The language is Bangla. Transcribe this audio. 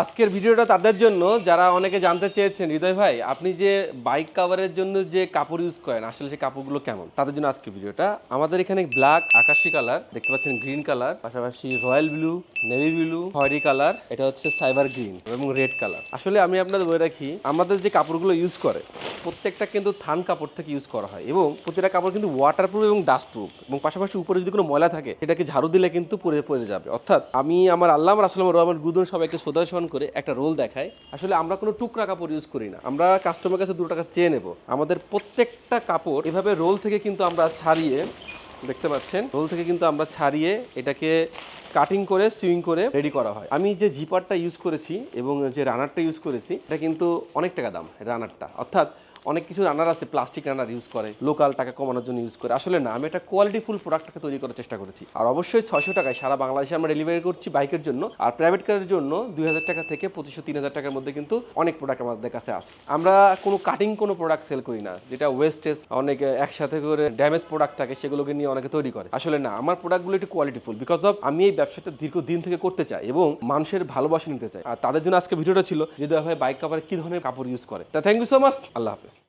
আজকের ভিডিওটা তাদের জন্য, যারা অনেকে জানতে চেয়েছেন, হৃদয় ভাই, আপনি যে বাইক কাভারের জন্য যে কাপড় ইউজ করেন, আসলে সেই কাপড়গুলো কেমন? তাদের জন্য আজকে ভিডিওটা। আমাদের এখানে ব্ল্যাক আকাশি কালার দেখতে পাচ্ছেন গ্রিন কালার পাশাপাশি রয়্যাল ব্লু নেভি ব্লু খয়েরি কালার এটা হচ্ছে সাইবার গ্রিন এবং রেড কালার আসলে আমি আপনাদের বলে রাখি, আমাদের যে কাপড়গুলো ইউজ করে, প্রত্যেকটা কিন্তু থান কাপড় থেকে ইউজ করা হয় এবং প্রতিটা কাপড় কিন্তু ওয়াটার প্রুফ এবং ডাস্ট প্রুফ এবং পাশাপাশি উপরে যদি কোনো ময়লা থাকে, সেটাকে ঝাড়ু দিলে কিন্তু পরে পড়ে যাবে। অর্থাৎ আমি, আমার আল্লাহ রাসলাম রহমান গুদন সবাইকে সদর্শন করে একটা রোল দেখায়। আসলে আমরা কোনো টুকরা কাপড় ইউজ করি না। আমরা কাস্টমার কাছে দুটো টাকা চেয়ে নেব। আমাদের প্রত্যেকটা কাপড় এভাবে রোল থেকে কিন্তু আমরা ছাড়িয়ে, দেখতে পাচ্ছেন? রোল থেকে কিন্তু আমরা ছাড়িয়ে এটাকে কাটিং করে সুইং করে রেডি করা হয়। আমি যে জিপারটা ইউজ করেছি এবং যে রানারটা ইউজ করেছি, এটা কিন্তু অনেক টাকা দাম রানারটা অর্থাৎ অনেক কিছু রানার আছে প্লাস্টিক রানার ইউজ করে লোকাল টাকা কমানোর জন্য ইউজ করে। আসলে না, আমি একটা কোয়ালিটিফুল প্রোডাক্টটাকে তৈরি করার চেষ্টা করেছি। আর অবশ্যই ছশো টাকায় সারা বাংলাদেশে আমরা ডেলিভারি করছি বাইকের জন্য। আর প্রাইভেট কারের জন্য দুই হাজার টাকা থেকে পঁচিশশো, তিন হাজার টাকার মধ্যে কিন্তু অনেক প্রোডাক্ট আমাদের কাছে আছে। আমরা কোনো কাটিং কোনো প্রোডাক্ট সেল করি না, যেটা ওয়েস্টেজ অনেক একসাথে করে ড্যামেজ প্রোডাক্ট থাকে, সেগুলোকে নিয়ে অনেকে তৈরি করে। আসলে না, আমার প্রোডাক্টগুলো একটু কোয়ালিটিফুল বিকজ অফ আমি এই ব্যবসাটা দীর্ঘদিন থেকে করতে চায় এবং মানুষের ভালোবাসা নিতে চায়। আর তাদের জন্য আজকে ভিডিওটা ছিল হৃদয় ভাই বাইক কাভারে কী ধরনের কাপড় ইউজ করে। তা থ্যাংক ইউ সো মাচ আল্লাহ হাফেজ।